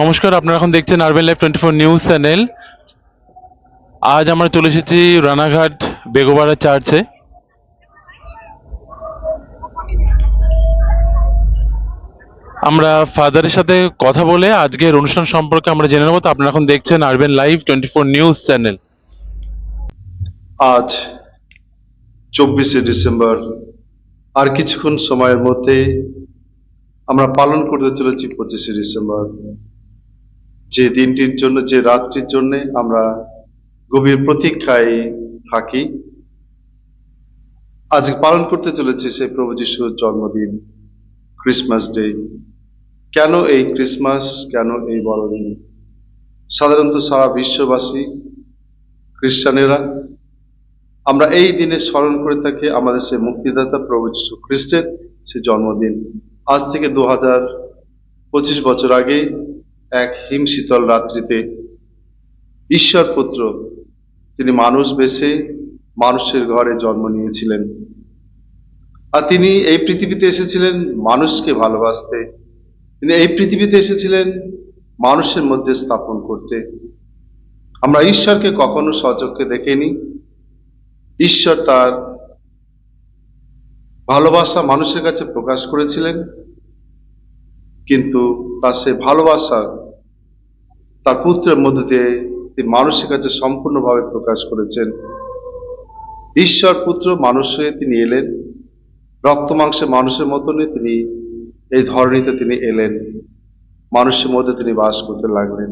নমস্কার, আপনারা এখন দেখছেন urban live twenty four news channel আজ আমরা চলে এসেছি রানাঘাট বেগোবাড়া চার্চে আমরা ফাদারের সাথে কথা বলে আজকের অনুষ্ঠান সম্পর্কে আমরা জেনে নেব। তো আপনারা এখন দেখছেন urban live twenty four news channel আজ চব্বিশে ডিসেম্বর, আর কিছুক্ষণ সময়ের মধ্যে আমরা পালন করতে চলেছি পঁচিশে ডিসেম্বর। যে দিনটির জন্য, যে রাত্রির জন্য আমরা গভীর প্রতীক্ষায় থাকি, আজ পালন করতে চলেছি সেই প্রভু যিশুর জন্মদিন ক্রিসমাস ডে কেন এই ক্রিসমাস কেন এই বড়দিন? সাধারণত সারা বিশ্ববাসী খ্রিস্টানেরা আমরা এই দিনে স্মরণ করে থাকি আমাদের সে মুক্তিদাতা প্রভু যীশু খ্রিস্টের সে জন্মদিন। আজ থেকে দু হাজার পঁচিশ বছর আগে এক হিমশীতল রাত্রিতে ঈশ্বর পুত্র তিনি মানুষ বেশে মানুষের ঘরে জন্ম নিয়েছিলেন। আর তিনি এই পৃথিবীতে এসেছিলেন মানুষকে ভালোবাসতে। তিনি এই পৃথিবীতে এসেছিলেন মানুষের মধ্যে স্থাপন করতে। আমরা ঈশ্বরকে কখনো সচক্ষে দেখিনি। ঈশ্বর তার ভালোবাসা মানুষের কাছে প্রকাশ করেছিলেন। কিন্তু তার সে ভালোবাসা তার পুত্রের মধ্যে দিয়ে তিনি মানুষের কাছে সম্পূর্ণভাবে প্রকাশ করেছেন। ঈশ্বর পুত্র মানুষ হয়ে তিনি এলেন। রক্ত মাংসে মানুষের মতনই তিনি এই ধরনীতে তিনি এলেন। মানুষের মধ্যে তিনি বাস করতে লাগলেন।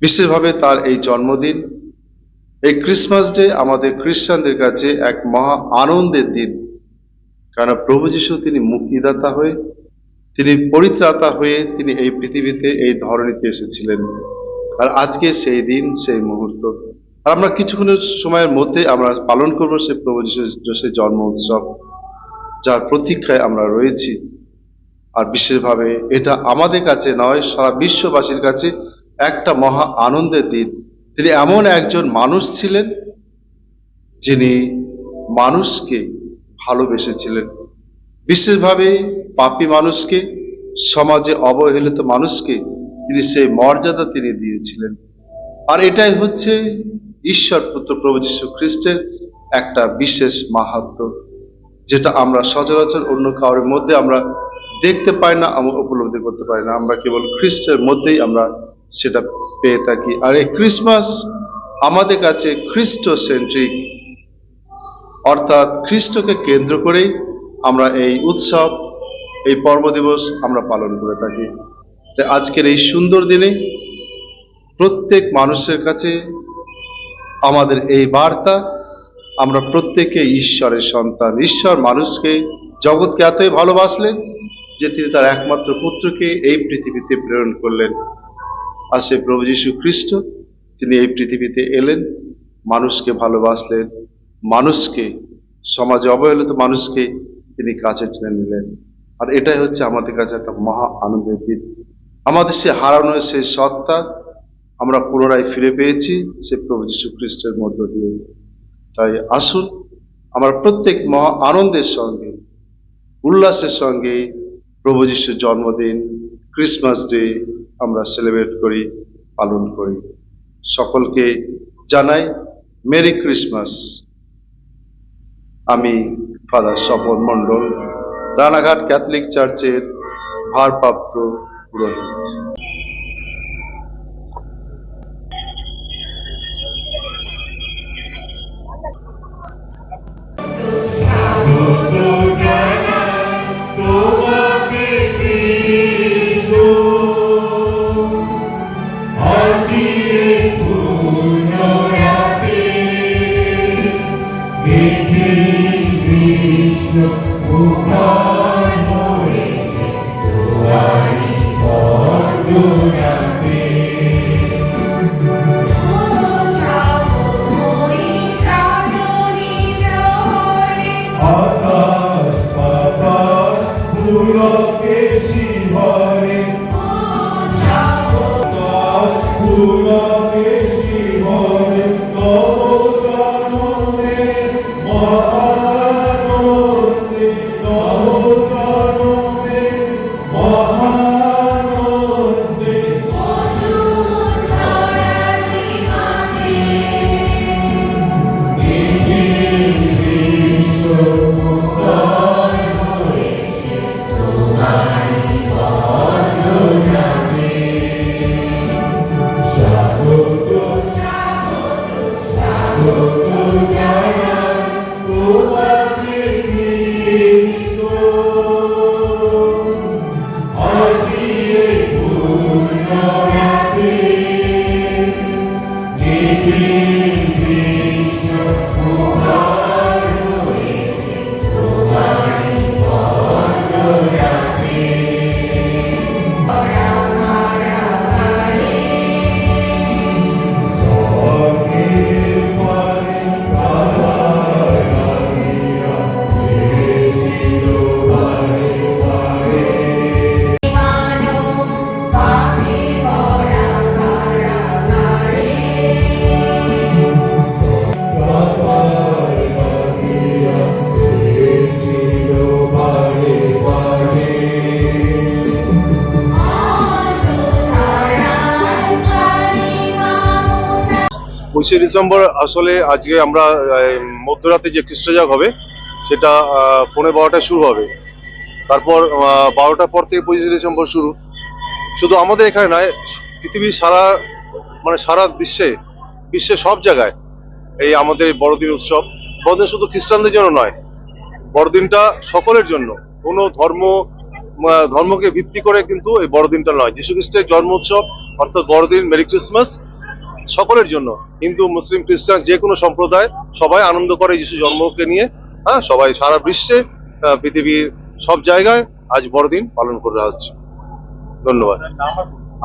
বিশেষভাবে তার এই জন্মদিন, এই ক্রিসমাস ডে আমাদের খ্রিস্টানদের কাছে এক মহা আনন্দের দিন। কারণ প্রভু যিশু তিনি মুক্তিদাতা হয়ে তিনি পরিত্রাতা হয়ে তিনি এই পৃথিবীতে এই ধরনীতে এসেছিলেন। আর আজকে সেই দিন, সেই মুহূর্ত। আর আমরা কিছুক্ষণের সময়ের মধ্যে আমরা পালন করব সেই প্রভু সেই জন্ম উৎসব, যার প্রতীক্ষায় আমরা রয়েছি। আর বিশেষভাবে এটা আমাদের কাছে নয়, সারা বিশ্ববাসীর কাছে একটা মহা আনন্দের দিন। তিনি এমন একজন মানুষ ছিলেন যিনি মানুষকে ভালোবেসেছিলেন। বিশেষভাবে পাপী মানুষকে, সমাজে অবহেলিত মানুষকে তিনি সেই মর্যাদা তিনি দিয়েছিলেন। আর এটাই হচ্ছে ঈশ্বর পুত্র প্রভু যীশু খ্রিস্টের একটা বিশেষ মাহাত্ম, যেটা আমরা সচরাচর অন্য কারোর মধ্যে আমরা দেখতে পাই না, আমরা উপলব্ধি করতে পারি না। আমরা কেবল খ্রিস্টের মধ্যেই আমরা সেটা পেয়ে থাকি। আর এই ক্রিসমাস আমাদের কাছে খ্রিস্ট সেন্ট্রিক অর্থাৎ খ্রিস্টকে কেন্দ্র করেই আমরা এই উৎসব, এই পর্ব দিবস আমরা পালন করে থাকি। তাই আজকের এই সুন্দর দিনে প্রত্যেক মানুষের কাছে আমাদের এই বার্তা, আমরা প্রত্যেকে ঈশ্বরের সন্তান। ঈশ্বর মানুষকে, জগৎকে এতই ভালোবাসলেন যে তিনি তার একমাত্র পুত্রকে এই পৃথিবীতে প্রেরণ করলেন। আর সে প্রভু যীশু খ্রিস্ট, তিনি এই পৃথিবীতে এলেন, মানুষকে ভালোবাসলেন, মানুষকে, সমাজে অবহেলিত মানুষকে কাছে টেনে নিলেন। আর এটাই হচ্ছে আমাদের কাছে একটা মহা আনন্দের দিন। আমাদের সে হারানো সেই সত্তা আমরা পুনরায় ফিরে পেয়েছি সে প্রভু যীশু খ্রিস্টের মধ্য দিয়ে। তাই আসুন, আমরা প্রত্যেক মহা আনন্দের সঙ্গে, উল্লাসের সঙ্গে প্রভু যিশুর জন্মদিন, ক্রিসমাস ডে আমরা সেলিব্রেট করি, পালন করি। সকলকে জানাই, মেরি ক্রিসমাস। আমি ফাদার স্বপন মণ্ডল রানাঘাট ক্যাথলিক চার্চের ভারপ্রাপ্ত পুরোহিত। Lord, if she wanted, oh, God. পঁচিশে ডিসেম্বর আসলে আজকে আমরা মধ্যরাতে যে খ্রিস্টজাগ হবে সেটা আহ, পৌনে বারোটায় শুরু হবে। তারপর বারোটার পর থেকে পঁচিশে ডিসেম্বর শুরু। শুধু আমাদের এখানে নয় পৃথিবীর সারা মানে সারা বিশ্বে বিশ্বের সব জায়গায় এই আমাদের বড়দিন উৎসব। বড়দিন শুধু খ্রিস্টানদের জন্য নয় বড়দিনটা সকলের জন্য। কোনো ধর্ম ধর্মকে ভিত্তি করে কিন্তু এই বড়দিনটা নয়। যীশু খ্রিস্টের জন্ম উৎসব অর্থাৎ বড়দিন মেরি ক্রিসমাস সকলের জন্য। হিন্দু, মুসলিম, খ্রিস্টান, যে কোনো সম্প্রদায় সবাই আনন্দ করে যিশু জন্মকে নিয়ে। হ্যাঁ সবাই সারা বিশ্বে পৃথিবীর সব জায়গায় আজ বড়দিন পালন করা হচ্ছে ধন্যবাদ।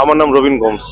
আমার নাম রবীন গোমস।